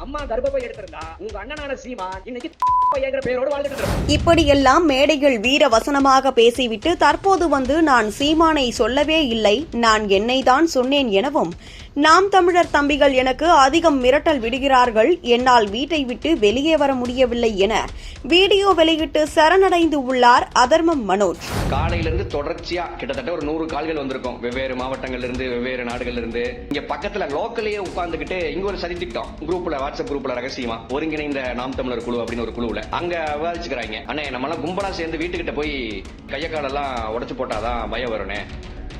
அம்மா கர்ப்பப்பை எடுத்திருந்தா உங்க அண்ணனான சீமான் இன்னைக்கு இப்படியெல்லாம் மேடைகள் வீர வசனமாக பேசிவிட்டு தற்போது வந்து நான் சீமானை சொல்லவே இல்லை நான் என்னை தான் சொன்னேன் எனவும் நாம் தமிழர் தம்பிகள் எனக்கு அதிகம் மிரட்டல் விடுகிறார்கள். என்னால் வீட்டை விட்டு வெளியே வர முடியவில்லை என வீடியோ வெளியிட்டு சரணடைந்து உள்ளார் அதர்மம் மனோஜ். காலையிலிருந்து தொடர்ச்சியா கிட்டத்தட்ட ஒரு நூறு கால்கள் வந்திருக்கும். வெவ்வேறு மாவட்டங்கள்ல இருந்து வெவ்வேறு நாடுகள்ல இருந்து இங்க பக்கத்துல லோக்கலையே உட்கார்ந்துகிட்டு இங்க ஒரு சதி திட்டம். குரூப்ல வாட்ஸ்அப் குரூப்ல ரகசியமா ஒருங்கிணைந்த நாம் தமிழர் குழு அப்படின்னு ஒரு குழுவுல. அங்க விவாதிச்சுக்கிறாங்க. அண்ணே நம்மளாம் கும்பலா சேர்ந்து வீட்டுக்கிட்ட போய் கையக்காலெல்லாம் காலெல்லாம் போட்டாதான் பயம் வரும்னே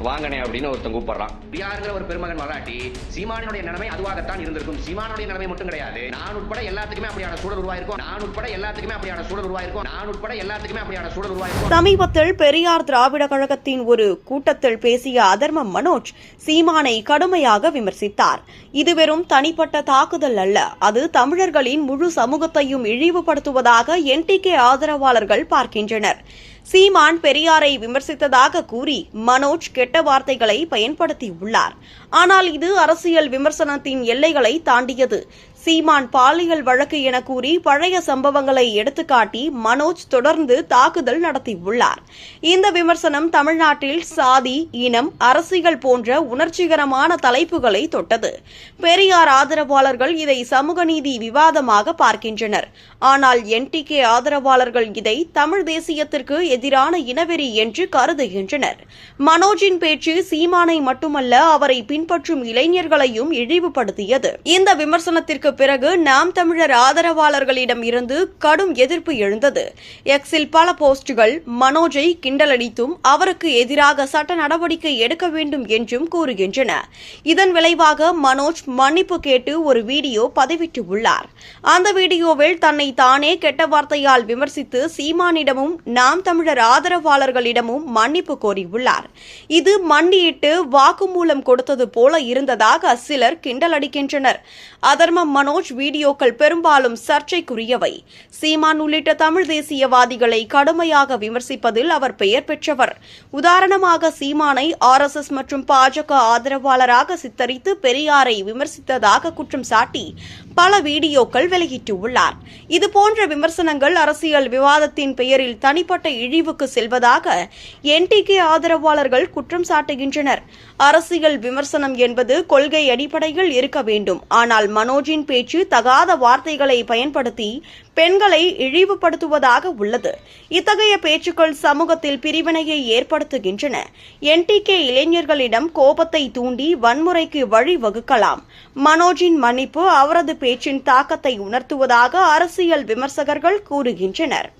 வாங்கனே அப்படின்னு ஒருத்தன் கூப்பிடுறான். யாருங்கிற ஒரு பெருமகன் மராட்டி சீமானுடைய நிலைமை அதுவாகத்தான் இருந்திருக்கும். சீமானுடைய நிலைமை மட்டும் கிடையாது. நான் உட்பட எல்லாத்துக்குமே அப்படியான சூழல் உருவாயிருக்கும். நான் உட்பட எல்லாத்துக்குமே அப்படியான சூழல் உருவாயிருக்கும். நான் உட்பட எல்லாத்துக்குமே அப்படியான சூழல் உருவாயிருக்கும். சமீபத்தில் பெரியார் திராவிட கழகத்தின் ஒரு கூட்டத்தில் பேசிய அதர்மம் மனோஜ் சீமானை கடுமையாக விமர்சித்தார். இது வெறும் தனிப்பட்ட தாக்குதல் அல்ல. அது தமிழர்களின் முழு சமூகத்தையும் இழிவுபடுத்துவதாக என்டிகே ஆதரவாளர்கள் பார்க்கின்றனர். சீமான் பெரியாரை விமர்சித்ததாக கூறி மனோஜ் கெட்ட வார்த்தைகளை பயன்படுத்தியுள்ளார். ஆனால் இது அரசியல் விமர்சனத்தின் எல்லைகளை தாண்டியது. சீமான் பாலியல் வழக்கு என கூறி பழைய சம்பவங்களை எடுத்துக்காட்டி மனோஜ் தொடர்ந்து தாக்குதல் நடத்தியுள்ளார். இந்த விமர்சனம் தமிழ்நாட்டில் சாதி இனம் அரசியல் போன்ற உணர்ச்சிகரமான தலைப்புகளை தொட்டது. பெரியார் ஆதரவாளர்கள் இதை சமூக நீதி விவாதமாக பார்க்கின்றனர். ஆனால் என்டிகே ஆதரவாளர்கள் இதை தமிழ் தேசியத்திற்கு எதிரான இனவெறி என்று கருதுகின்றனர். மனோஜின் பேச்சு சீமானை மட்டுமல்ல அவரை பின்பற்றும் இளைஞர்களையும் இழிவுபடுத்தியது. இந்த விமர்சனத்திற்கு பிறகு நாம் தமிழர் ஆதரவாளர்களிடம் இருந்து கடும் எதிர்ப்பு எழுந்தது. எக்ஸில் பல போஸ்டுகள் மனோஜை கிண்டலடித்தும் அவருக்கு எதிராக சட்ட நடவடிக்கை எடுக்க வேண்டும் என்றும் கூறுகின்றன. இதன் விளைவாக மனோஜ் மன்னிப்பு கேட்டு ஒரு வீடியோ பதிவிட்டுள்ளார் அந்த வீடியோவில் தன்னை தானே கெட்ட வார்த்தையால் விமர்சித்து சீமானிடமும் நாம் தமிழர் ஆதரவாளர்களிடமும் மன்னிப்பு கோரியுள்ளார். இது மண்டியிட்டு வாக்குமூலம் கொடுத்தது போல இருந்ததாக சிலர் கிண்டலடிக்கின்றனர். அதர்மம் மனோஜ் வீடியோக்கள் பெரும்பாலும் சர்ச்சைக்குரியவை. சீமான் உள்ளிட்ட தமிழ் தேசியவாதிகளை கடுமையாக விமர்சிப்பதில் அவர் பெயர் பெற்றவர். உதாரணமாக சீமானை ஆர்எஸ்எஸ் மற்றும் பாஜக ஆதரவாளராக சித்தரித்து பெரியாரை விமர்சித்ததாக குற்றம் சாட்டி பல வீடியோக்கள் வெளியிட்டுள்ளார். இதுபோன்ற விமர்சனங்கள் அரசியல் விவாதத்தின் பெயரில் தனிப்பட்ட இழிவுக்கு செல்வதாக என்டிகே ஆதரவாளர்கள் குற்றம் சாட்டுகின்றனர். அரசியல் விமர்சனம் என்பது கொள்கை அடிப்படையில் இருக்க வேண்டும். ஆனால் மனோஜின் பேச்சு தகாத வார்த்தைகளை பயன்படுத்தி பெண்களை இழிவுபடுத்துவதாக உள்ளது. இத்தகைய பேச்சுக்கள் சமூகத்தில் பிரிவினையை ஏற்படுத்துகின்றன. என்டிகே இளைஞர்களிடம் கோபத்தை தூண்டி வன்முறைக்கு வழிவகுக்கலாம். மனோஜின் மன்னிப்பு அவரது பேச்சின் தாக்கத்தை உணர்த்துவதாக அரசியல் விமர்சகர்கள் கூறுகின்றனர்.